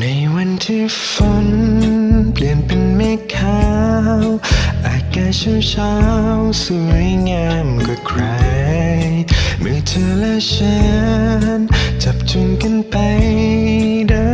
ในวันที่ฝนเปลี่ยนเป็นเมฆขาว อากาศเช้าเช้าๆสวยงามกว่าใคร เมื่อเธอและฉันจับจุงกันไปเดิน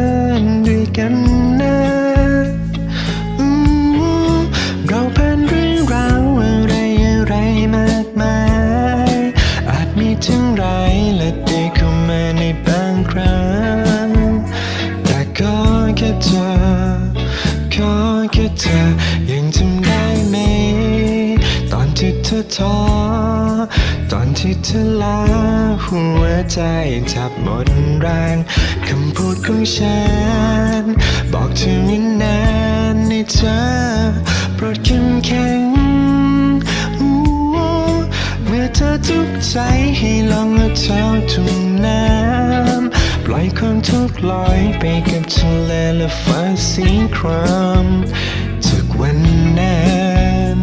เธอยังจำได้ไหม ตอนที่เธอท้อตอนที่เธอลาหัวใจแทบหมดแรงคำพูดของฉัน บอกเธอไม่นานในเธอโปรดเข้มแข็งอู้เมื่อเธอทุกข์ใจให้ลองเอาเท้าทุ่มน้ำ ล่อยความทุกข์ลอยไปกับทะเลและฟ้าสีครามจากวันนั้น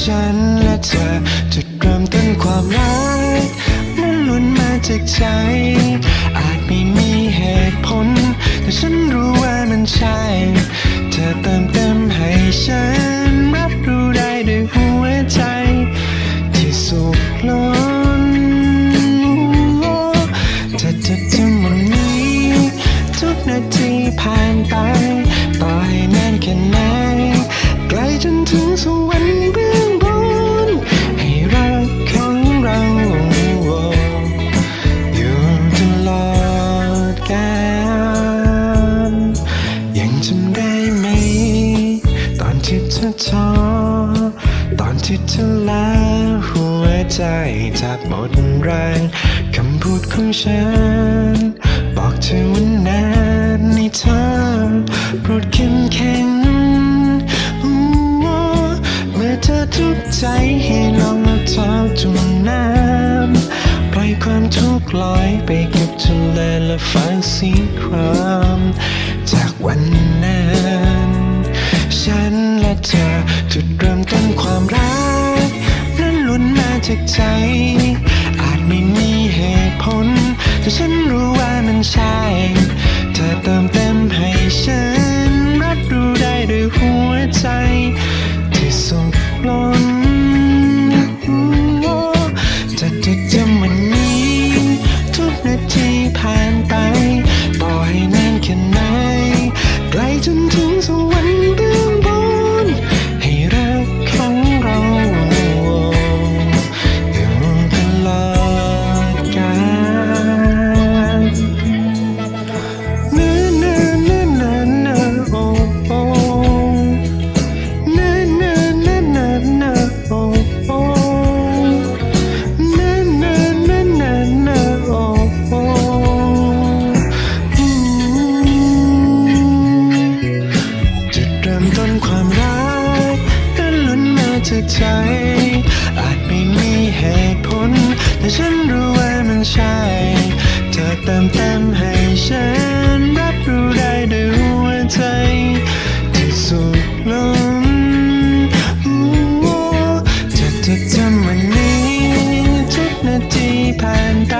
ฉันและเธอจุดเริ่มต้นความรักมันล้วนมาจากใจ อาจไม่มีเหตุผล แต่ฉันรู้ว่ามันใช่ เธอเติมเต็มให้ฉัน ผ่านไป ต่อให้นานแค่ไหนไกลจนถึงสวรรค์เบื้องบน ให้รักของเราอยู่ตลอดกาลยังจำได้ไหม ตอนที่เธอท้อตอนที่เธอลาหัวใจแทบหมดแรงคำพูดของฉันบอกเธอวันนั้น เลและฟ้าสีครามจากวันนั้น ฉันและเธอจุดเริ่มต้นความรักนั้นล้วนมาจากใจ จ อาจไม่มีเหตุผล แต่ฉันรู้ว่ามันใช่ เธอเติมเต็มให้ฉัน รับรู้ได้ด้วยหัวใจ ที่สุดลมเธอจะทำวันนี้ ทุกนาทีผ่านไป